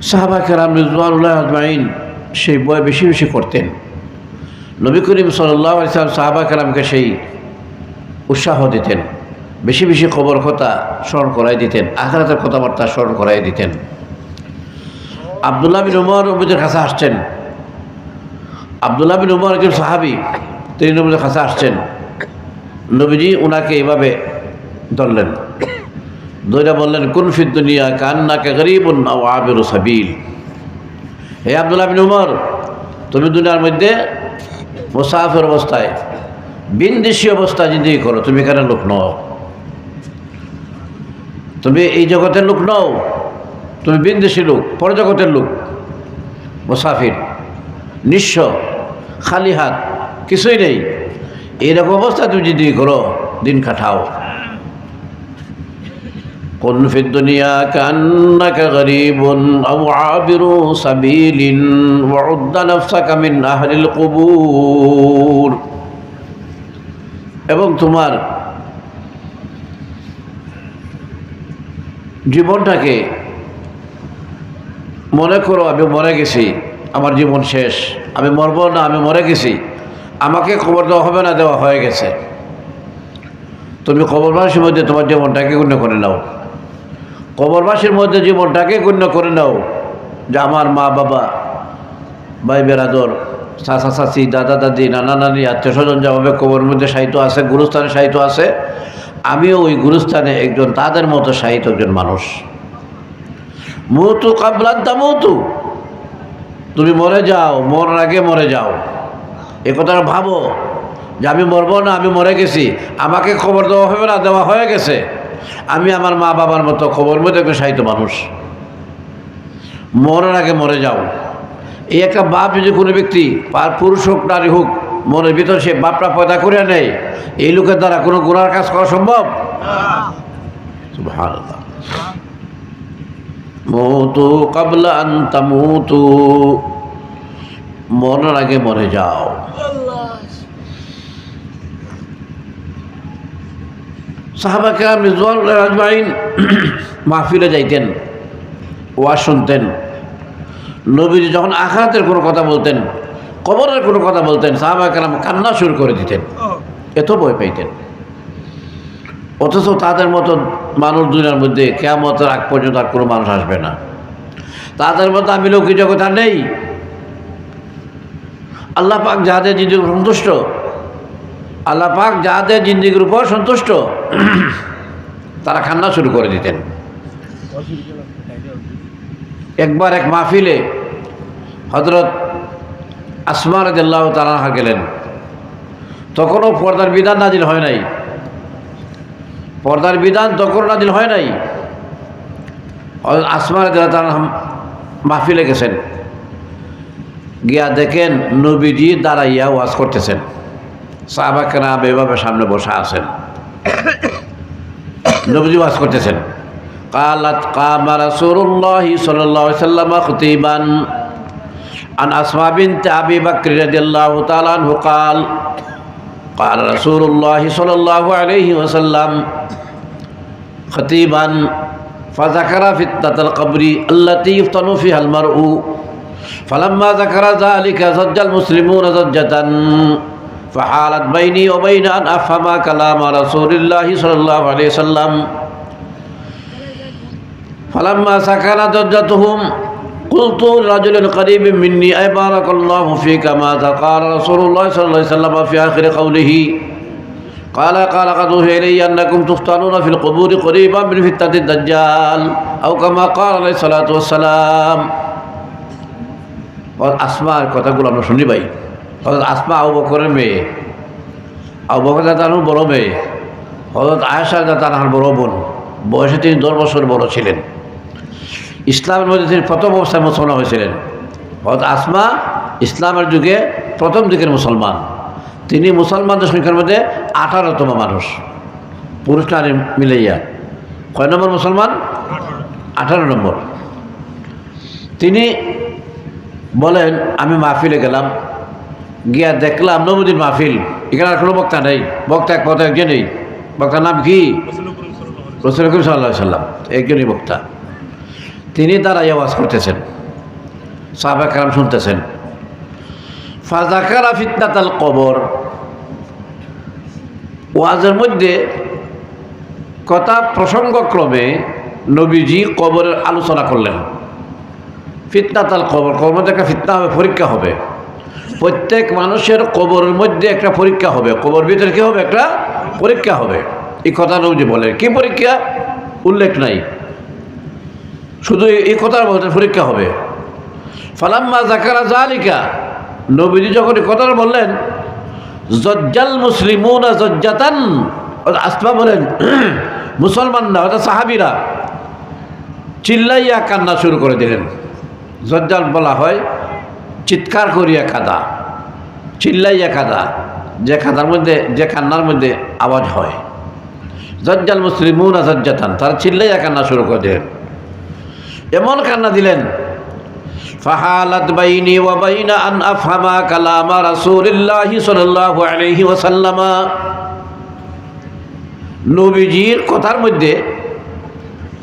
সাহাবা কেরাম রিজওয়ানুল্লাহ সেই বয় বেশি বেশি করতেন। নবী করিম সাল্লাহ সাহাবা কেরামকে সেই উৎসাহ দিতেন, বেশি বেশি খবর কথা স্মরণ করাই দিতেন, আখরাতের কথাবার্তা স্মরণ করাই দিতেন। আবদুল্লাহ বিন উমর নবীদের কাছে আসছেন। আবদুল্লাহ বিন উমর একজন সাহাবি, তিনি নবীদের কাছে আসছেন। নবীজি ওনাকে এভাবে ধরলেন দইরা বললেন, কোন ফির দুনিয়া কান্নাকে গরিবুন আও আবির সাবিল? হে আবদুল্লাহ বিন উমর, তুমি দুনিয়ার মধ্যে মুসাফের অবস্থায়, বিনদেশি অবস্থায় জিন্দিগি করো, তুমি এখানে লোক নও। তুমি এই জগতের লোক নও, তুমি বিনদেশি লোক পরজগতের লোক, মুসাফির, নিঃস্ব, খালি হাত, কিছুই নেই। এইরকম অবস্থায় তুমি জিন্দিগি করো, দিন কাটাও। قل في الدنيا كأنك غريب أو عابر سبيل وعد نفسك من أهل القبور এবং তোমার জীবনটাকে মনে করো আমি মরে গেছি আমার জীবন শেষ আমি মরবো না আমি মরে গেছি আমাকে খবর দেওয়া হবে না দেওয়া হয়ে গেছে তুমি কবরবাসীর মধ্যে তোমার জীবনটাকে গণ্য করে নাও কবরবাসীর মধ্যে জীবনটাকে গণ্য করে নাও। যে আমার মা, বাবা, ভাই, বেরাদর, চাচা, চাচি, দাদা, দাদি, নানা, নানি, আত্মীয় স্বজন যেভাবে কবর মধ্যে সাহিত্য আছে, গুরুস্থানে সাহিত্য আছে, আমিও ওই গুরুস্থানে একজন তাদের মতো সাহিত্য একজন মানুষ। মুতু কাবলাদ্দা মুতু। তুমি মরে যাও, মরার আগে মরে যাও। এ কথাটা ভাবো। যে আমি মরবো না, আমি মরে গেছি। আমাকে খবর দেওয়া হবে না, দেওয়া হয়ে গেছে। আমি আমার মা বাবার মতো খবর মধ্যে একজন সাহিত্য মানুষ। মরার আগে মরে যাও। এই একটা বাপ যদি কোনো ব্যক্তি, পার পুরুষ হোক, নারী হোক, মনের ভিতর সে বাপটা পয়দা করে নেয়, এই লোকের দ্বারা কোনো গুণার কাজ করা সম্ভব? মৌতু কাবলা আন্তা মৌতু মরার আগে মরে যাও। সাহাবা কেরাম রিজওয়ান রাজমাইন মাহফিলে যাইতেন ওয়া শুনতেন। নবীজি যখন আখারাতের কোনো কথা বলতেন, কবরের কোনো কথা বলতেন, সাহাবা কেরাম কান্না শুরু করে দিতেন, এত ভয় পাইতেন। অথচ তাদের মতো মানুষ দুনিয়ার মধ্যে কেয়ামতের আগ পর্যন্ত আর কোনো মানুষ আসবে না। তাদের মতো আমি লৌকিক জগৎ আর নেই। আল্লাহ পাক যাদের জিন্দিগির সন্তুষ্ট আল্লাহ পাক যাদের জিন্দিগির উপর সন্তুষ্ট, তারা খান্না শুরু করে দিতেন। একবার এক মাহফিলে হজরত আসমার আল্লাহ তালাহা গেলেন। তখনও পর্দার বিধান নাজিল হয় নাই। পর্দার বিধান তখন নাজিল হয় নাই। আসমার তারা মাহফিলে গেছেন। গিয়া দেখেন নবীজি দাঁড়াইয়া ওয়াজ করতেছেন। সাহাবাকেরা এভাবে সামনে বসা আছেন নবীজি ওয়াজ করতেছেন قالت قام رسول الله صلى الله عليه وسلم خطيبا عن أسماء بنت أبي بكر رضي الله تعالى عنه قال قال رسول الله صلى الله عليه وسلم خطيبا فذكر فتنة القبر التي يفتن فيها المرء فلما ذكر ذلك زج المسلمون زجة فحالت بيني وبين أن أفهم كلام رسول الله صلى الله عليه وسلم فلما سكن ضجتهم قلت لرجل قريب مني أي بارك الله فيك ماذا قال رسول الله صلى الله عليه وسلم في آخر قوله قال قال قد أوحي إلي أنكم تفتنون في القبور قريبا من فتنة الدجال أو كما قال عليه الصلاة والسلام والأسماء كتقول أنا شنو হজরত আসমা আবু বকরের মেয়ে। আবু বকর দাতানুর বড় মেয়ে। হজরত আয়সা দাতানহার বড় বোন। বয়সে তিনি দশ বছর বড় ছিলেন। ইসলামের মধ্যে তিনি প্রথম অবস্থায় মুসলমান হয়েছিলেন। হজরত আসমা ইসলামের যুগে প্রথম দিকের মুসলমান। তিনি মুসলমানদের সংখ্যার মধ্যে আঠারোতম মানুষ। পুরুষ নারী মিলাইয়া। কয় নম্বর মুসলমান? আঠারো নম্বর। তিনি বলেন, আমি মাহফিলে গেলাম। গিয়া দেখলাম নবুদ্দিন মাহফিল। এখানে আর কোনো বক্তা নেই। বক্তা এক পথে একজন নেই বক্তার নাম কি? রসুল সাল্লাহ সাল্লাম। একজনই বক্তা। তিনি দাঁড়াই আওয়াজ করতেছেন। সাহাবা কালাম শুনতেছেন। ফাজাকারা ফিতনাতাল কবর। ওয়াজের মধ্যে কথা প্রসঙ্গক্রমে নবীজি কবরের আলোচনা করলেন। ফিতনাতাল কবর। কবর মধ্যে একটা ফিতনা হবে, পরীক্ষা হবে। প্রত্যেক মানুষের কবরের মধ্যে একটা পরীক্ষা হবে। কবর ভিতরে কী হবে? একটা পরীক্ষা হবে। এই কথা নবীজি বলেন। কি পরীক্ষা? উল্লেখ নাই। শুধু এই কথার পরীক্ষা হবে। ফালাম্মা জাকারা জালিকা নবীজি যখন এই কথাটা বললেন, জজ্জাল মুসলিমুনা জজ্জাতান আসমা বলেন, মুসলমানরা অর্থাৎ সাহাবিরা চিল্লাইয়া কান্না শুরু করে দিলেন। জজ্জাল বলা হয় চিৎকার করিয়া কাদা চিল্লাইয়া কাদা যে কাদার মধ্যে যে কান্নার মধ্যে আওয়াজ হয় জজ্জাল মুসলিমুনা জজ্জাতান তারা চিল্লাইয়া কান্না শুরু করে দিলেন এমন কান্না দিলেন فحالت بيني وبين أن أفهم كلام رسول الله صلى الله عليه وسلم নবীজির কথার মধ্যে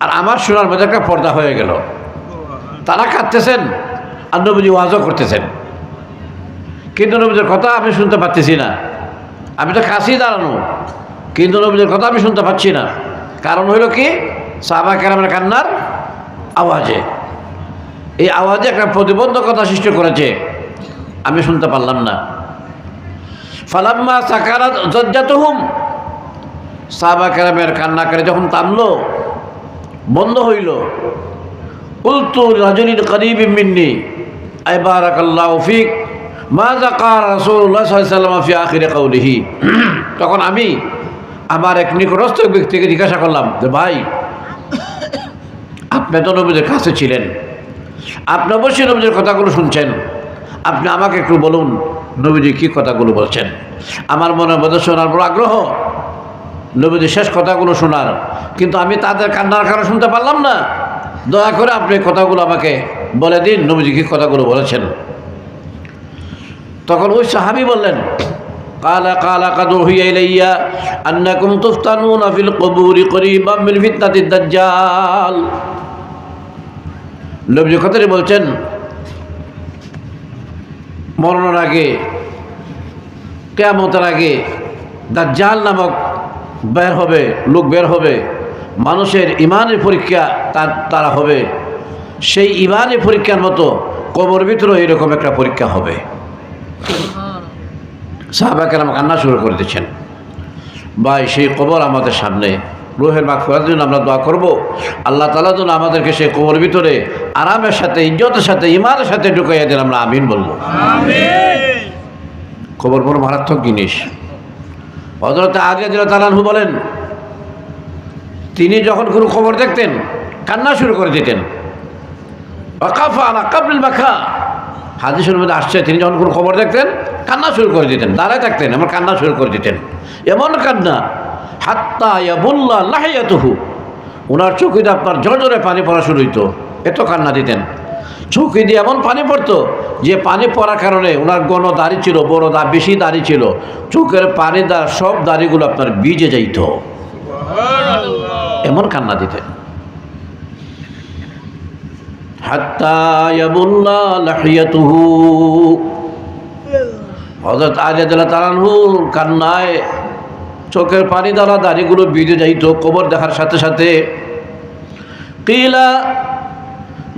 আর আমার শোনার মধ্যে একটা পর্দা হয়ে গেল তারা কাঁদতেছেন আর নবীজি ওয়াজও করতেছেন। কিন্তু নবীদের কথা আমি শুনতে পাচ্ছি না। আমি তো কাছেই দাঁড়ানো। কিন্তু নবীদের কথা আমি শুনতে পাচ্ছি না। কারণ হইল কি? সাহাবা কেরামের কান্নার আওয়াজে। এই আওয়াজে একটা প্রতিবন্ধকতা সৃষ্টি করেছে। আমি শুনতে পারলাম না। ফালাম্মা সাকারাত জজ্জাত হুম সাহাবা কেরামের কান্নাকারে যখন থামলো বন্ধ হইল। উল্তু রাজনীর করিব মিন্নি। আইবারাক আল্লাহ ফিক। মা জাকার রাসূলুল্লাহ সাল্লাল্লাহু ফি আখিরে কাউলিহি তখন আমি আমার এক নিকটস্থ ব্যক্তিকে জিজ্ঞাসা করলাম যে, ভাই, আপনি তো নবীদের কাছে ছিলেন। আপনি অবশ্যই নবীদের কথাগুলো শুনছেন। আপনি আমাকে একটু বলুন, নবীজি কী কথাগুলো বলছেন? আমার মনের মধ্যে শোনার বড় আগ্রহ। নবীজির শেষ কথাগুলো শোনার। কিন্তু আমি তাদের কান্নার কারণে শুনতে পারলাম না। দয়া করে আপনি কথাগুলো আমাকে বলে দিন নবীজি কী কথাগুলো বলেছেন তখন ওই সাহাবি বললেন قال قال قد وحي إلي أنكم تفتنون في القبور قريبا من فتنة الدجال নবজি কথাটি বলছেন মরণের আগে কেয়ামতের আগে দাজ্জাল নামক বের হবে লোক বের হবে মানুষের ইমানের পরীক্ষা তার তারা হবে সেই ইমানের পরীক্ষার মতো কবর ভিতরেও এরকম একটা পরীক্ষা হবে। সাহাবাকের আমার কান্না শুরু করে দিচ্ছেন। ভাই সেই কবর আমাদের সামনে রোহের মাখ ফেরার জন্য আমরা দোয়া করব। আল্লাহ তালা যেন আমাদেরকে সেই কবর ভিতরে আরামের সাথে ইজ্জতের সাথে ইমানের সাথে ঢুকাইয়া দিন আমরা আমিন বলব। খবর বড় মারাত্মক জিনিস। হজরত আগে দিল তালানহু বলেন তিনি যখন কোনো খবর দেখতেন কান্না শুরু করে দিতেন। কাবলিল বাখা হাদিসের মধ্যে আসছে তিনি যখন কোনো খবর দেখতেন কান্না শুরু করে দিতেন দাঁড়ায় থাকতেন এমন কান্না শুরু করে দিতেন। এমন কান্না হাত্তা ইয়াবুল্লাহ লাহিয়াতুহু। ওনার চোখে আপনার জড়জরে পানি পড়া শুরু হইতো এত কান্না দিতেন। চোখে দিয়ে এমন পানি পড়তো যে পানি পড়ার কারণে ওনার গণ দাড়ি ছিল বড় দা বেশি দাড়ি ছিল চোখের পানি দ্বারা সব দাড়িগুলো আপনার বিজে যাইত। এমন কান্না দিতেন। কান্নায় চোখের পানি দ্বারা দাড়িগুলো বিজে যাইত, কবর দেখার সাথে সাথে।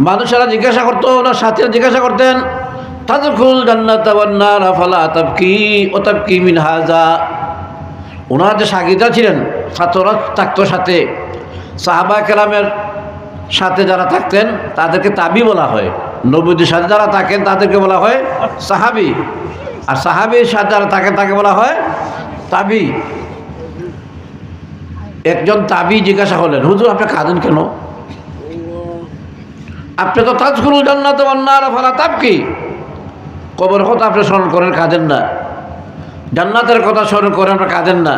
মানুষেরা জিজ্ঞাসা করতো ওনার সাথীরা জিজ্ঞাসা করতেন মিন হাজা যে ছিলেন, ছাত্ররা থাকতো সাথে। সাহাবা কেরামের সাথে যারা থাকতেন, তাদেরকে তাবি বলা হয়। নবীদের সাথে যারা থাকেন, তাদেরকে বলা হয় সাহাবি। আর সাহাবির সাথে যারা থাকেন, তাকে বলা হয় তাবি। একজন তাবি জিজ্ঞাসা করলেন, হুজুর, আপনি কাঁদেন কেন? আপনি তো তাজকুল জান্নাত ফালা তাপ কি কবর কথা আপনি স্মরণ করেন, কাঁদেন না। জান্নাতের কথা স্মরণ করেন আপনার কাঁদেন না।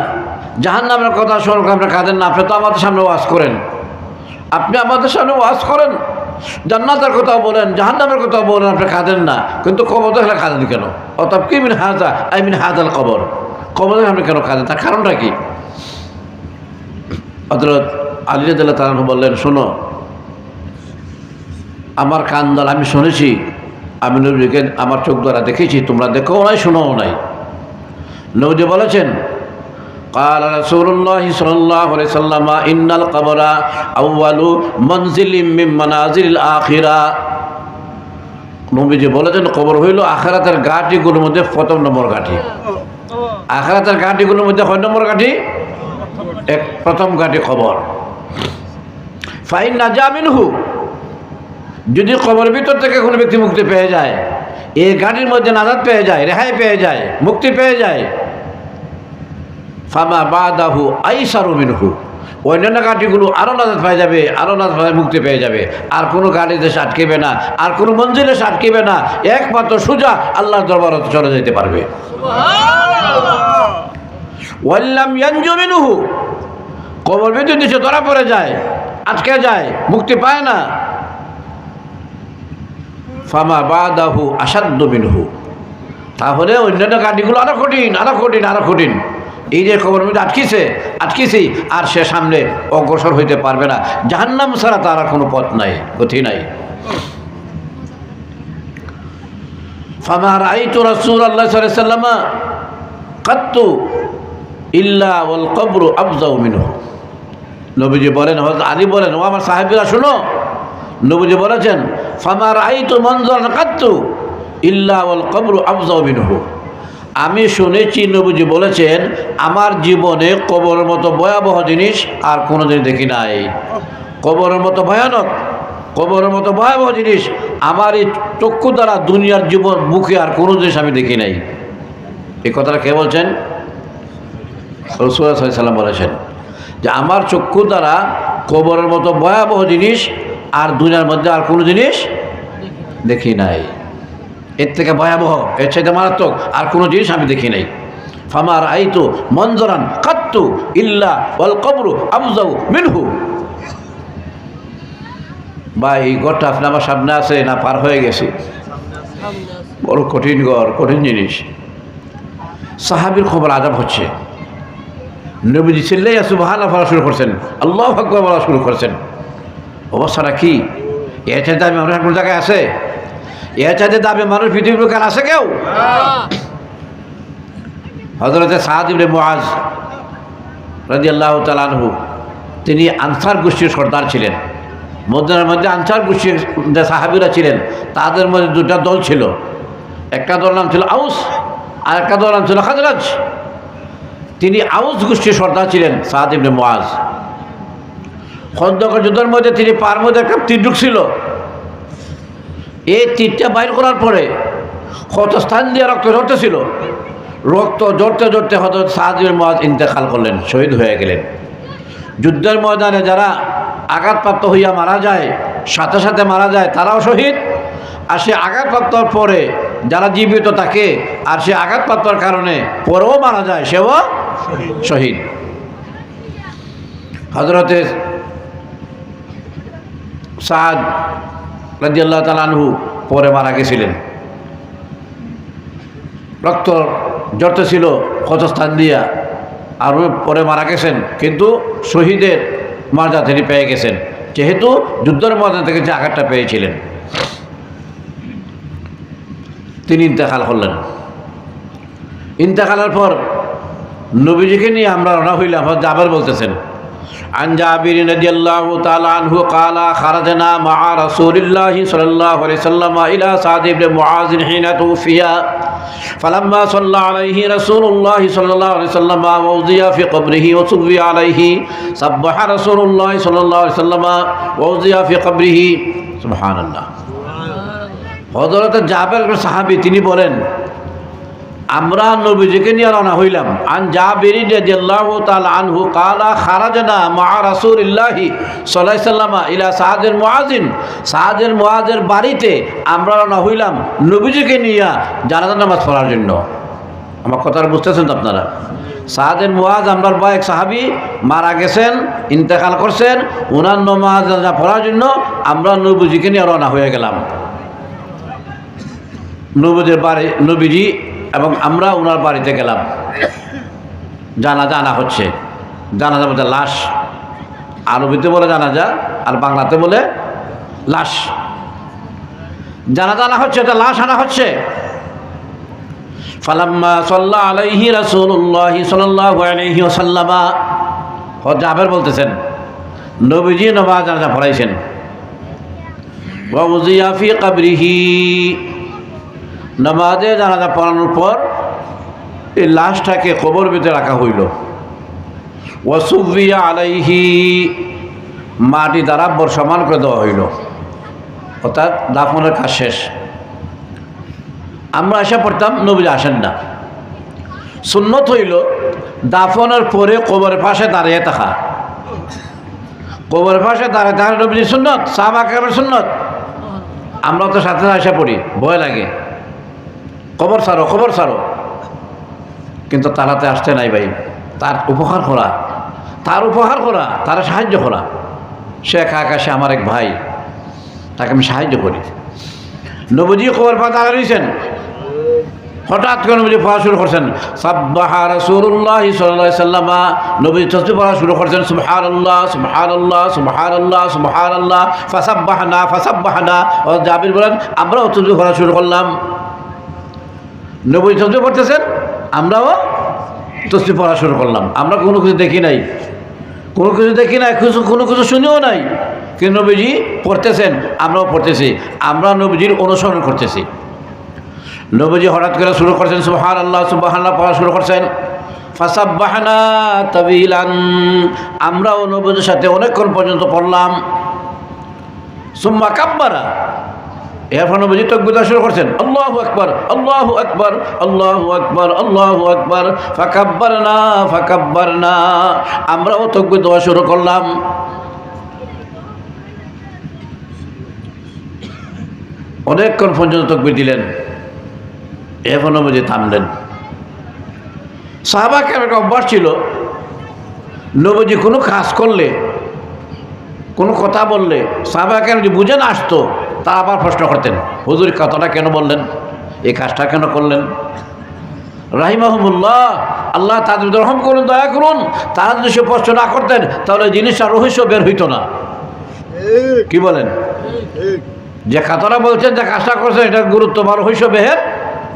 জাহান্নামের কথা স্মরণ করেন আপনার কাঁদেন না। আপনি তো আমাদের সামনে ওয়াজ করেন। আপনি আমাদের সামনে ওয়াজ করেন, জান্নাতের কথা বলেন, জাহান্নামের কথা বলেন, আপনি কাঁদেন না। কিন্তু কবর দেখলে কাঁদেন কেন? অর্থাৎ কি মিন হাজা? আই মিন হাজাল কবর। কবর দেখলে আপনি কেন কাঁদেন তার কারণটা কি? হজরত আলিয়াদুল্লাহ তালাহ বললেন, শোনো, আমার কান দ্বারা আমি শুনেছি, আমি নবীকে, আমার চোখ দ্বারা দেখেছি, তোমরা দেখো নাই, শোনাও নাই। নবীজি বলেছেন قال رسول الله صلى الله عليه وسلم إن القبر أول منزل من منازل الآخرة নবীজি বলেছেন কবর হইল আখারাতের গাঁটিগুলোর মধ্যে প্রথম নম্বর গাঁটি আখারাতের গাঁটিগুলোর মধ্যে কয় নম্বর গাঁটি এক প্রথম গাঁটি খবর ফাইন না জামিনহু যদি কবর ভিতর থেকে কোনো ব্যক্তি মুক্তি পেয়ে যায় এই গাড়ির মধ্যে নাজাদ পেয়ে যায় রেহাই পেয়ে যায় মুক্তি পেয়ে যায় ফামা বাদাহু আইসারু মিনহু। অন্যান্য গাড়িগুলো আরও নাজাদ পেয়ে যাবে আরও পেয়ে মুক্তি পেয়ে যাবে। আর কোনো গাড়িতে সে আটকেবে না আর কোনো মঞ্জিলে আটকেবে না একমাত্র সোজা আল্লাহর দরবারতে চলে যেতে পারবে। ওয়াল্লাম কবর ভিতর নিচে ধরা পড়ে যায় আটকে যায় মুক্তি পায় না। ফামা বাদাহু আসাদ্দ মিনহু। তাহলে অন্যান্য গাড়িগুলো আরও কঠিন আরও কঠিন আরও কঠিন। এই যে খবর মধ্যে আটকিছে, আটকিছি, আর সে সামনে অগ্রসর হইতে পারবে না। জাহান্নাম ছাড়া তার কোনো পথ নাই, গতি নাই। ফামা রাইতু রাসূল আল্লাহ সাল্লাম কাত্তু ইল্লা ওয়াল কবরু আফজাউ মিনহু। নবীজি বলেন বলেন, ও আমার সাহেবরা, শুনো। নবীজি বলেছেন ফামার আইতু মঞ্জর কাত্তু আমি শুনেছি নবীজি বলেছেন, আমার জীবনে কবরের মতো ভয়াবহ জিনিস আর কোনো দিন দেখি নাই। কবরের মতো ভয়ানক, কবরের মতো ভয়াবহ জিনিস, আমার এই চক্ষু দ্বারা দুনিয়ার জীবন বুকে আর কোনো জিনিস আমি দেখি নাই। এই কথাটা কে বলছেন? সাল্লাম বলেছেন যে, আমার চক্ষু দ্বারা কবরের মতো ভয়াবহ জিনিস আর দুনিয়ার মধ্যে আর কোনো জিনিস দেখি নাই। এর থেকে ভয়াবহ, এর চাইতে মারাত্মক আর কোনো জিনিস আমি দেখি নাই। ফামার আইতু মঞ্জরান কাত্তু ইল্লা ওয়াল কবরু আবজাউ মিনহু। বা এই ঘরটা আপনি আমার সামনে আছে না পার হয়ে গেছি? বড় কঠিন ঘর, কঠিন জিনিস। সাহাবির খবর আজাব হচ্ছে। নবীজি চিল্লাই সুবাহানা বলা শুরু করছেন। আল্লাহ আকবর বলা শুরু করছেন। অবস্থাটা কি? এর চাইতে মানুষ কোনো জায়গায় আছে? এর চাইতে দাবি মানুষ পৃথিবীর কার আছে কেউ? হজরতে সাহাদ মহাজ রাজি আল্লাহ তালানহু তিনি আনসার গোষ্ঠীর সর্দার ছিলেন। মদিনার মধ্যে আনসার গোষ্ঠীর যে সাহাবিরা ছিলেন, তাদের মধ্যে দুটা দল ছিল। একটা দল নাম ছিল আউস, আর একটা দল নাম ছিল খাজরাজ। তিনি আউস গোষ্ঠীর সর্দার ছিলেন সাহাদ ইবনে মুআজ। খন্দকের যুদ্ধের মধ্যে তিনি পার মধ্যে একটা তীর ঢুকছিল এই তীরটা বাইর করার পরে কত স্থান দিয়ে রক্ত ঝরতেছিল। রক্ত জড়তে জড়তে হয়তো সাহায্যের মহাজ ইন্তেকাল করলেন, শহীদ হয়ে গেলেন। যুদ্ধের ময়দানে যারা আঘাতপ্রাপ্ত হইয়া মারা যায়, সাথে সাথে মারা যায়, তারাও শহীদ। আর সে আঘাতপ্রাপ্তর পরে যারা জীবিত থাকে, আর সে আঘাতপ্রাপ্তর কারণে পরেও মারা যায়, সেও শহীদ। হজরতে সাদ রাজিয়াল্লাহ তালানহু পরে মারা গেছিলেন। রক্ত জড়তে ছিল ক্ষতস্থান দিয়া। আর পরে মারা গেছেন, কিন্তু শহীদের মর্যাদা তিনি পেয়ে গেছেন। যেহেতু যুদ্ধের ময়দান থেকে যে আঘাতটা পেয়েছিলেন। তিনি ইন্তেকাল করলেন। ইন্তেকালের পর নবীজিকে নিয়ে আমরা রওনা হইলাম আবার বলতেছেন عن جابر رضي الله تعالى عنه قال خرجنا مع رسول الله صلى الله عليه وسلم إلى سعد بن معاذ حين توفي فلما صلى عليه رسول الله صلى الله عليه وسلم ووضي في قبره وصلي عليه سبح رسول الله صلى الله عليه وسلم ووضي في قبره سبحان الله হজরত জাবের সাহাবি তিনি বলেন আমরা নবীজিকে নিয়ে রওনা হইলাম। আন জাবিরি রাদিয়াল্লাহু তাআলা আনহু কালা, খারাজনা মা রাসূলিল্লাহি সাল্লাল্লাহু আলাইহি সাল্লাম ইলা সাদের মুআজিন। সাদের মুআজের বাড়িতে আমরা রওনা হইলাম নবীজিকে নিয়ে জানাজা নামাজ পড়ার জন্য। আমার কথাটা বুঝতেছেন তো আপনারা? সাদের মুআজ আমরার এক সাহাবি মারা গেছেন, ইন্তেকাল করছেন ওনার নমাজ পড়ার জন্য আমরা নবীজিকে নিয়ে রওনা হয়ে গেলাম। নবীদের বাড়ি, নবীজি এবং আমরা ওনার বাড়িতে গেলাম। জানাজা আনা হচ্ছে। জানাজা বলতে লাশ। আরবিতে বলে জানাজা, আর বাংলাতে বলে লাশ। জানাজা আনা হচ্ছে, এটা লাশ আনা হচ্ছে। ফালাম্মা আলাইহি বলতেছেন, নবীজি নামাজ জানাজা পড়াইছেন। ওয়া উযিয়া ফি কবরিহি। নামাজে জানাজা পড়ানোর পর এই লাশটাকে কবর ভিতরে রাখা হইল। ওয়াসুবিয়া আলাইহি, মাটি দ্বারা সমান করে দেওয়া হইল। অর্থাৎ দাফনের কাজ শেষ। আমরা আশা পড়তাম নবী আসেন না। সুন্নত হইল, দাফনের পরে কবরের পাশে দাঁড়িয়ে থাকা। কবরের পাশে দাঁড়িয়ে থাকা নবীজি সুন্নত সাহাবা কেমন সুন্নত। আমরা তো সাথে আশা পড়ি ভয় লাগে। কবর সারো কবর সারো কিন্তু তারাতে আসতে নাই ভাই। তার উপকার করা তার উপকার করা তার সাহায্য করা সে শেখ আকাশে আমার এক ভাই। তাকে আমি সাহায্য করি। নবজি খবর পা দাঁড়া রয়েছেন হঠাৎ করে নবজি পড়া শুরু করছেন। সাব্বাহা রাসূলুল্লাহ সাল্লাল্লাহু আলাইহি সাল্লামা। নবজি তসবিহ পড়া শুরু করছেন। সুবহানাল্লাহ সুবহানাল্লাহ সুবহানাল্লাহ সুবহানাল্লাহ। ফাসাব্বাহনা ফাসাব্বাহনা। ও জাবির বলেন, আমরাও তসবিহ পড়া শুরু করলাম। নবজি তসবিহ পড়তেছেন, আমরাও তসবিহ পড়া শুরু করলাম। আমরা কোনো কিছু দেখি নাই। কোনো কিছু দেখি নাই, কিছু, কোনো কিছু শুনেও নাই। কিন্তু নবীজি পড়তেছেন, আমরাও পড়তেছি। আমরা নবীজির অনুসরণ করতেছি। নবীজি হঠাৎ করে শুরু করছেন সুবাহান আল্লাহ সুবাহান পড়া শুরু করছেন। ফাসাব্বাহানা তাবিলান। আমরাও নবীজির সাথে অনেকক্ষণ পর্যন্ত পড়লাম। সুম্মা কাব্বারা। এরপর নবীজি তকবিতা শুরু করছেন, আল্লাহু আকবার আল্লাহু আকবার আল্লাহু আকবার আল্লাহু আকবার ফাকাব্বার না ফাকাব্বার না আমরাও তকবির দেওয়া শুরু করলাম। অনেকক্ষণ পর্যন্ত তকবির দিলেন। এরপর নবীজি থামলেন। সাহাবাকে একটা অভ্যাস ছিল, নবীজি কোনো কাজ করলে, কোনো কথা বললে সাহাবাকে যদি বুঝে না আসতো তা আবার প্রশ্ন করতেন হুজুর কথাটা কেন বললেন? এই কাজটা কেন করলেন? রাহিমাহমুল্লাহ আল্লাহ তাদের রহম করুন দয়া করুন। তারা যদি সে প্রশ্ন না করতেন তাহলে জিনিসটা রহস্য বের হইতো না। কি বলেন? যে কাতরা বলছেন যে কাজটা করছেন এটা গুরুত্ব বা রহস্য বেহের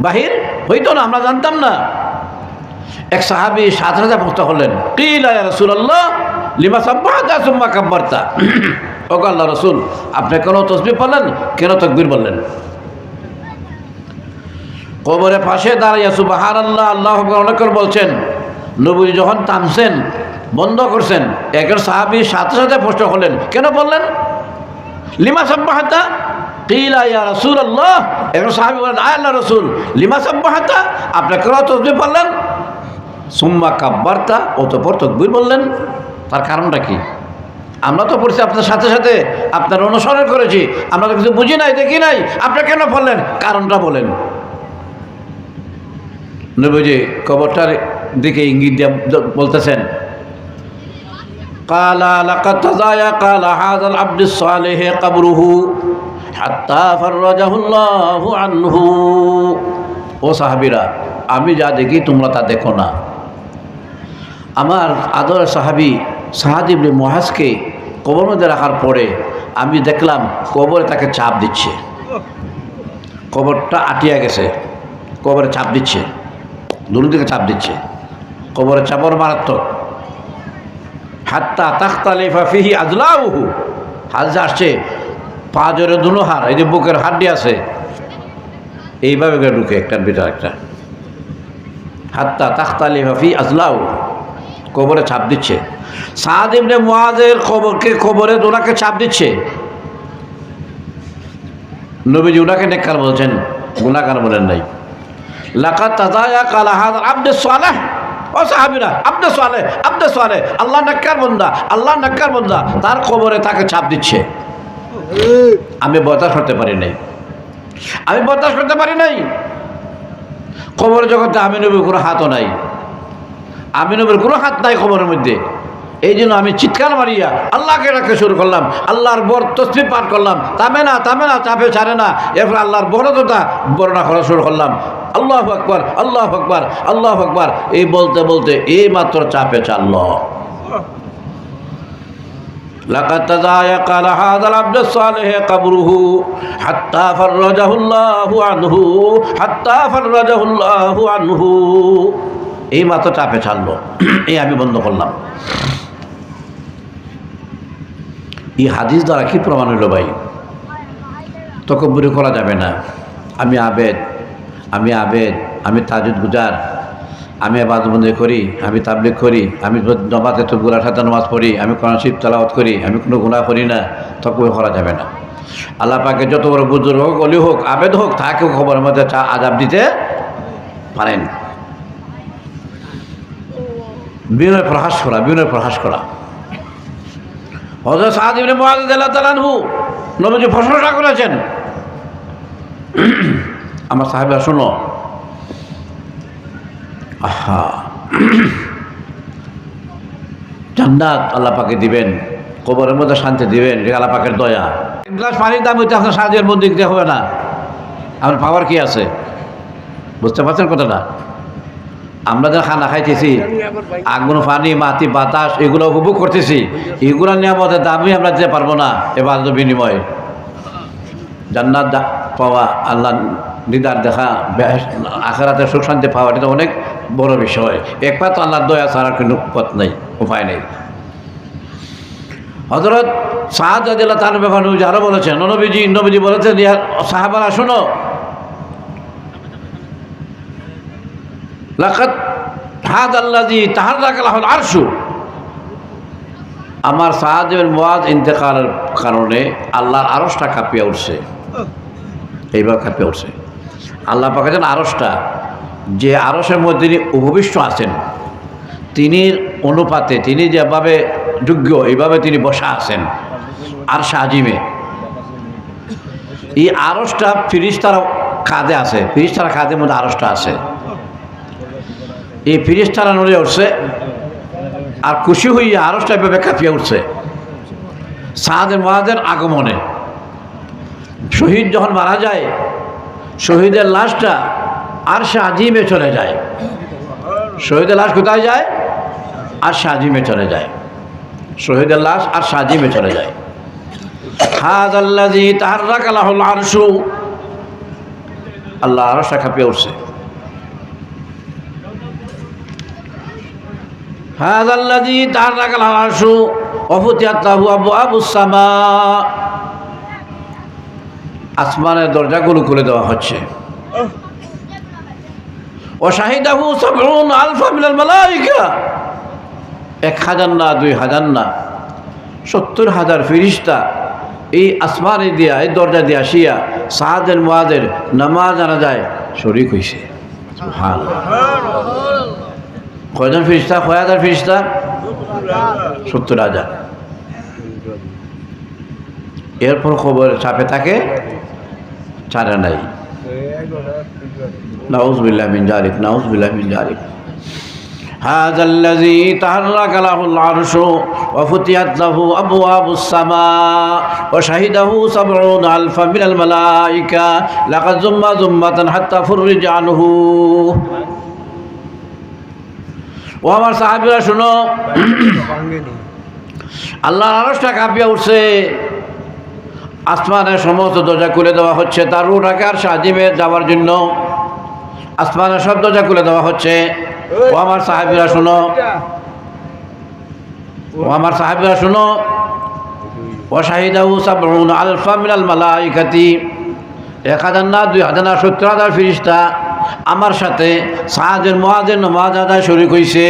বাহির হইতো না আমরা জানতাম না। এক সাহাবি সাত হাজার ভক্ত হলেন। কিলা রসুল্লাহ লিমা সাব্বাহতা সুম্মা কাব্বার্তা? ও আল্লাহ রসুল, আপনি কেন তসবি পড়লেন? কেন তকবির বললেন? কবরের পাশে দাঁড়াইয়া সুবাহার আল্লাহ আল্লাহ অনেকক্ষণ বলছেন। নবী যখন টানছেন বন্ধ করছেন একের সাহাবি সাথে সাথে প্রশ্ন হলেন কেন বললেন? লিমা সাব্বাহাতা? কিলা ইয়া রসুল আল্লাহ এখন সাহাবি বলেন আয় আল্লাহ রসুল, লিমা সাব্বাহাতা? আপনি কেন তসবি পড়লেন? সুম্মা কাব্বার্তা, অতপর তকবির বললেন। তার কারণটা কি? আমরা তো পড়ছি আপনার সাথে সাথে আপনার অনুসরণ করেছি। আমরা তো কিছু বুঝি নাই, দেখি নাই। আপনি কেন বললেন? কারণটা বলেন। নবীজি কবরটার দিকে ইঙ্গিত দিয়ে বলতেছেন, কালা ও সাহাবীরা, আমি যা দেখি তোমরা তা দেখো না। আমার আদর সাহাবি সাহাদিবলি মহাজকে কবর মধ্যে রাখার পরে আমি দেখলাম কবরে তাকে চাপ দিচ্ছে। কবরটা আটিয়া গেছে। কবরে চাপ দিচ্ছে। দিকে চাপ দিচ্ছে। কবরে চাপর মারাত্মক। হাত্তা তাখতালে ফিহি আজলাউহু। হাজ আসছে, পা জোরে দুনো হার, এই যে বুকের হাড্ডি আছে, এইভাবে করে ঢুকে একটার ভিতর একটা। হাত্তা তাখতালে ফি আজলাউ কবরে ছাপ দিচ্ছে। সাদ ইবনে মুআজের খবরকে খবরে ওনাকে ছাপ দিচ্ছে? নবীজি ওনাকে নেককার বলছেন গুনাকার বলেন নাই। লাকাত তাজায়া কালা হাদ আব্দে সালেহ। ও সাহাবিরা, আব্দে সালেহ আব্দে সালেহ, আল্লাহ নাক্কার বন্দা, আল্লাহ নাক্কার বন্দা। তার খবরে তাকে ছাপ দিচ্ছে। আমি বরদাস্ত করতে পারি নাই। আমি বরদাস্ত করতে পারি নাই। খবর জগতে আমি নবীর কোনো হাতও নাই। আমি নবীর কোনো হাত নাই খবরের মধ্যে। এই জন্য আমি চিৎকার মারিয়া আল্লাহকে রাখতে শুরু করলাম আল্লাহর বর তসবি পাঠ করলাম তামে না তামে না চাপে ছাড়ে না এরপর আল্লাহর বড়তা বর্ণনা করা শুরু করলাম আল্লাহ আকবর আল্লাহ আকবর আল্লাহ আকবর এই বলতে বলতে এই মাত্র চাপে চালল لقد تضايق على هذا العبد الصالح قبره حتى فرجه الله عنه حتى فرجه الله عنه এই মাত্র চাপে ছাড়লো এই আমি বন্ধ করলাম এই হাদিস দ্বারা কি প্রমাণ হইল ভাই? তকব্বরি করা যাবে না। আমি আবেদ আমি আবেদ, আমি তাজুদ গুজার, আমি আবাদবন্দি করি, আমি তাবলিক করি, আমি নমাজে তো গুলার সাথে নামাজ পড়ি, আমি কোরআন শিব তালাওয়াত করি, আমি কোনো গুণা করি না, তকব্বরি করা যাবে না। আল্লাহ পাকে যত বড় বুজুর্গ হোক, অলি হোক, আবেদ হোক তাকেও খবরের মধ্যে আজাব দিতে পারেন। বিনয় প্রকাশ করা, বিনয় প্রকাশ করা। হজরত সাদ ইবনে মুআজ রাদিয়াল্লাহু নবীজি প্রশংসা করেছেন। আমার সাহেবরা শোনো। আহা। জান্নাত আল্লাহ পাকে দিবেন, কবরের মধ্যে শান্তি দিবেন, এটা আল্লাহ পাকের দয়া। এক গ্লাস পানির দাম হইতে আপনার সাহায্যের মধ্যে দিতে হবে না। আমার পাওয়ার কি আছে? বুঝতে পারছেন কথাটা? আমরা যা খানা খাইতেছি, আগুন, পানি, মাটি, বাতাস, এগুলো উপভোগ করতেছি, এগুলো নিয়ামতের দামই আমরা দিতে পারব না, এ এবার বিনিময়ে। জান্নাত পাওয়া আল্লাহ নিদার দেখা আখারাতে সুখ শান্তি পাওয়া, এটা অনেক বড় বিষয়। একবার তো আল্লাহর দয়া ছাড়া কোনো পথ নেই, উপায় নেই। হজরত সাহাদ আদিল্লাহ তার ব্যাপার আরও বলেছেন, নবীজি নবীজি বলেছেন সাহাবারা শোনো আমার সাহায্যের ইন্তেকালের কারণে আল্লাহর আরসটা কাঁপিয়ে উঠছে। এইবার কাঁপিয়ে উঠছে। আল্লাহ পাকাছেন আরসটা যে আরসের মধ্যে তিনি উপবিষ্ট আছেন, তিনি অনুপাতে, তিনি যেভাবে যোগ্য, এইভাবে তিনি বসা আছেন আর সাজিমে এই আরসটা ফিরিস্তার কাঁধে আছে, ফিরিস্তার কাঁধের মধ্যে আরসটা আছে। এই ফিরিস্তারা নড়ে উঠছে, আর খুশি হইয়া আরসটা এভাবে কাঁপিয়ে উঠছে। সাহাদের মহাদের আগমনে শহীদ যখন মারা যায়, শহীদের লাশটা আর সে আজিমে চলে যায়। শহীদের লাশ কোথায় যায়? আর সাজিমে চলে যায়। শহীদের লাশ আর সাজিমে চলে যায়। হাজ আল্লাজি তাহার রাখালাহ আরশু। আল্লাহ আরশটা কাঁপিয়ে উঠছে। হাজাল্লাজি তার রাখাল আলাসু আসমানের দরজাগুলো খুলে দেওয়া হচ্ছে। এক হাজার না, দুই হাজার না, সত্তর হাজার ফিরিস্তা এই আসমানে দিয়া, এই দরজা দিয়া আসিয়া সাহাদের, মোয়াদের নামাজ আনা যায় শরিক হয়েছে হ্যাঁ কয়জন ফিরিস্তা কয় হাজার ফিরিস্তা সত্তর হাজার এরপর খবর চাপে থাকে ছাড়ে নাই নাউজবিল্লাহ মিন জালিক নাউজবিল্লাহ মিন জালিক هذا الذي تحرك له العرش وفتحت له أبواب السماء وشهده سبعون ألفا من الملائكة لقد زم زمة حتى فرج عنه ও আমার সাহাবিরা, শুনো। আল্লাহর আরসটা কাঁপিয়ে উঠছে। আসমানের সমস্ত দরজা খুলে দেওয়া হচ্ছে। তার রুটাকে আর সাজিমে যাওয়ার জন্য আসমানের সব দরজা খুলে দেওয়া হচ্ছে। ও আমার সাহাবিরা, শুনো। ও আমার সাহাবিরা, শুনো। ও শাহিদাহু সাবরুন আলফা মিনাল মালাইকাতি। এক হাজার না, দুই হাজার না, সত্তর হাজার ফিরিস্তা। আমার সাথে সাহাজের মহাজের নমাজ আদায় শরিক হইছে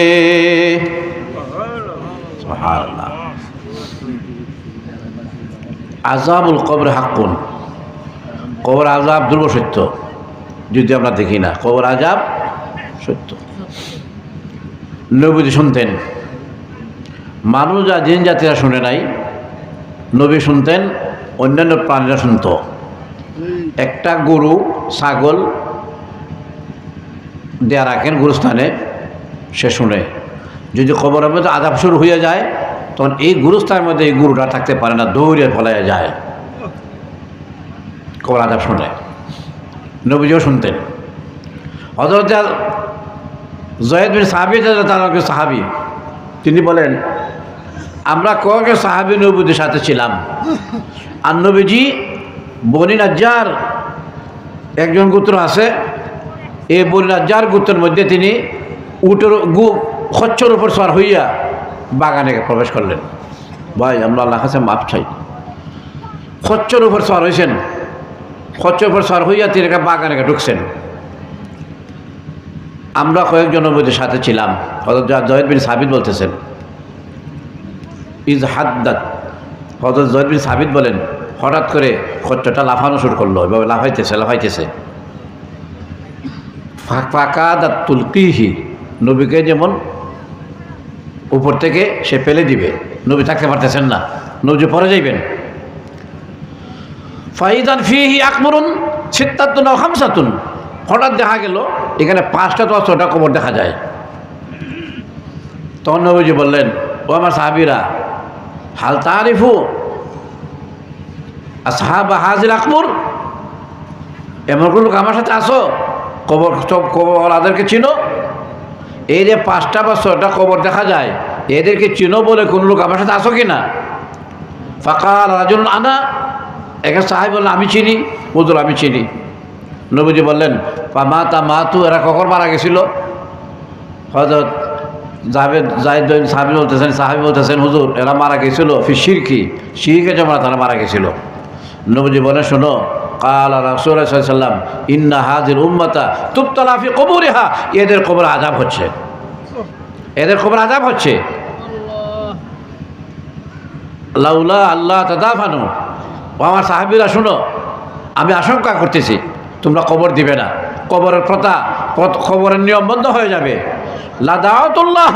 আজাবুল কবর হাক্কুন। কবর আজাব ধ্রুব সত্য। যদি আমরা দেখি না, কবর আজাব সত্য। নবীজি শুনতেন, মানুষ যা জিন জাতিরা শুনে নাই, নবী শুনতেন, অন্যান্য প্রাণীরা শুনত। একটা গরু, ছাগল দেয়া রাখেন গুরুস্থানে, সে শুনে। যদি খবরের মধ্যে আজাব শুরু হয়ে যায়, তখন এই গুরুস্থানের মধ্যে এই গুরুটা থাকতে পারে না, দৌড়ে ফলাইয়া যায়। খবর আজাব শুনে। নবীজিও শুনতেন। হজরত জয়েদ বিন সাহাবি তার সাহাবি, তিনি বলেন, আমরা কয়েক সাহাবি নবীদের সাথে ছিলাম। আর নবীজি বনি নাজ্জার একজন গোত্র আছে এই বনি নাজ্জার গোত্রের মধ্যে তিনি উটের গু, খচ্চর উপর সর হইয়া বাগানে প্রবেশ করলেন। ভাই, আমরা আল্লাহ কাছে মাপ চাই। খচ্চর উপর সর হয়েছেন খচ্চর উপর সর হইয়া তিনি একটা বাগানে ঢুকছেন। আমরা কয়েকজনের মধ্যে সাথে ছিলাম। হজরত জয়েদ বিন সাবিদ বলতেছেন, ইজ হাদ্দাত। হজরত জয়েদ বিন সাবিদ বলেন, হঠাৎ করে খচ্চটা লাফানো শুরু করল। এভাবে লাফাইতেছে লাফাইতেছে। ফাঁকা দাত তুলকিহি নবীকে যেমন উপর থেকে সে ফেলে দিবে, নবী থাকতে পারতেছেন না নবী পরে যাইবেন। ফাইদান ফিহি আকমরুন সিদ্ধাতুন হামসাতুন হঠাৎ দেখা গেল, এখানে পাঁচটা দশ ছটা কবর দেখা যায়। তখন নবীজি বললেন, ও আমার সাহাবিরা, হাল তারিফু আর সাহাবা হাজির আকবর? এমন কোনো লোক আমার সাথে আসো কবর, সব কবর ওদেরকে চিনো? এই যে পাঁচটা বা ছটা কবর দেখা যায়, এদেরকে চিনো বলে কোনো লোক আমার সাথে আসো কি না ফাঁকাল রাজুল আনা, একে সাহেব বললেন আমি চিনি। হুজুর, আমি চিনি। নবীজি বললেন মা তা মা তু, এরা কখন মারা গেছিল? হজরত জাভেদ জাহিদ সাহাবি বলতেছেন সাহাবি বলতেছেন, হুজুর, এরা মারা গেছিল ফি সিরকি সিরকে জমা তারা মারা গেছিল। নবীজি বলে শোনো সাল্লাম ইন্না হাজির উম্মতা তুপ্তলাফি কবুরিহা এদের কবর আজাব হচ্ছে। এদের কবর আজাব হচ্ছে। লাউলা আল্লাহ তাদাফানু। ও আমার সাহাবিরা, শুনো, আমি আশঙ্কা করতেছি, তোমরা কবর দিবে না। কবরের প্রথা কবরের নিয়ম বন্ধ হয়ে যাবে। লাদাওতুল্লাহ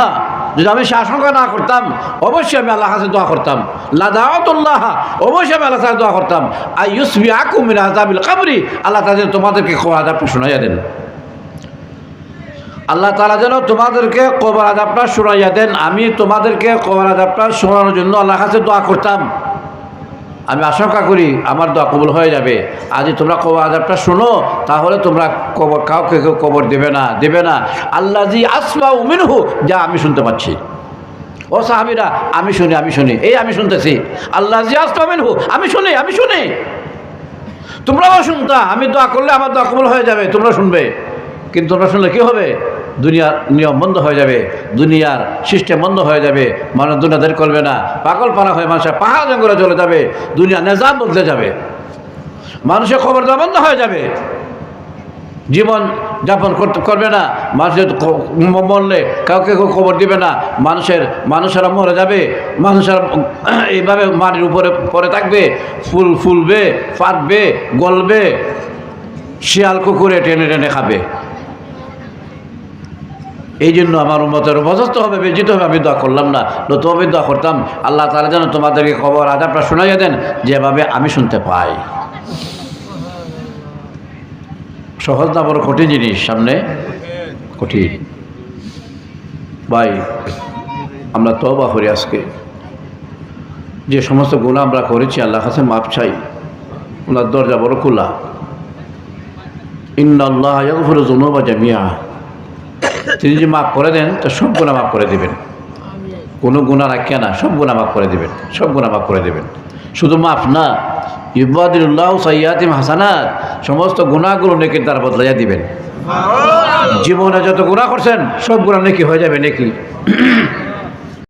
যদি আমি সে আশঙ্কা না করতাম, অবশ্যই আমি আল্লাহ হাসান দোয়া করতাম। লাদাওয়াতুল্লাহ অবশ্যই আমি আল্লাহ দোয়া করতাম। আই ইউসবি আকুমিন আজাবিল কাবরি, আল্লাহ তাদের তোমাদেরকে খবর আজাবটা শোনাইয়া দেন। আল্লাহ তালা যেন তোমাদেরকে কবর আজাবটা শোনাইয়া দেন। আমি তোমাদেরকে কবর আজাবটা শোনানোর জন্য আল্লাহ কাছে দোয়া করতাম। আমি আশঙ্কা করি আমার দোয়া কবুল হয়ে যাবে। আজ তোমরা কবর আজাবটা শোনো, তাহলে তোমরা কবর, কাউকে কেউ কবর দেবে না দেবে না। আল্লাহ জি আসবা উমিনহু যা আমি শুনতে পাচ্ছি। ও সাহাবিরা, আমি শুনি আমি শুনি। এই আমি শুনতেছি। আল্লাহ জি আসবা উমিনহু আমি শুনি আমি শুনি। তোমরাও শুনতা, আমি দোয়া করলে আমার দোয়া কবুল হয়ে যাবে, তোমরা শুনবে। কিন্তু তোমরা শুনলে কী হবে? দুনিয়ার নিয়ম বন্ধ হয়ে যাবে, দুনিয়ার সিস্টেম বন্ধ হয়ে যাবে, মানুষ দুনিয়াদের করবে না। পাগল পানা হয়ে মানুষের পাহাড় জঙ্গলে চলে যাবে দুনিয়া নেজাম বদলে যাবে। মানুষের খবর দেওয়া বন্ধ হয়ে যাবে। জীবন যাপন করতে করবে না মানুষের মরলে কাউকে কেউ খবর দিবে না, মানুষের, মানুষেরা মরে যাবে, মানুষেরা এইভাবে মাটির উপরে পরে থাকবে, ফুল ফুলবে, ফাটবে, গলবে, শিয়াল কুকুরে টেনে টেনে খাবে। এই জন্য আমার উন্মতের অবস্থ হবে, বেজিত হবে, আমি দোয়া করলাম না। নতুন আমি দোয়া করতাম, আল্লাহ তারা যেন তোমাদেরকে খবর আজাবটা শোনাইয়া দেন, যেভাবে আমি শুনতে পাই। সহজ না, বড় কঠিন জিনিস, সামনে কঠিন। ভাই, আমরা তবা করি আজকে। যে সমস্ত গুণা আমরা করেছি আল্লাহ কাছে মাপ চাই। ওনার দরজা বড় খোলা। ইন্নআল্লাহ ইয়াগফিরু যুনুবা জামিয়া তিনি যে মাফ করে দেন তো সব গুণা মাফ করে দেবেন। কোনো গুণা রাখে না সব গুণা মাফ করে দেবেন সব গুণা মাফ করে দেবেন। শুধু মাফ না ইবাদুল্লাহ সাইয়াতিম হাসানাত সমস্ত গুণাগুলো নেকির দ্বারা বদলাইয়া দিবেন। জীবনে যত গুণা করছেন সব গুণা নেকি হয়ে যাবে নেকি।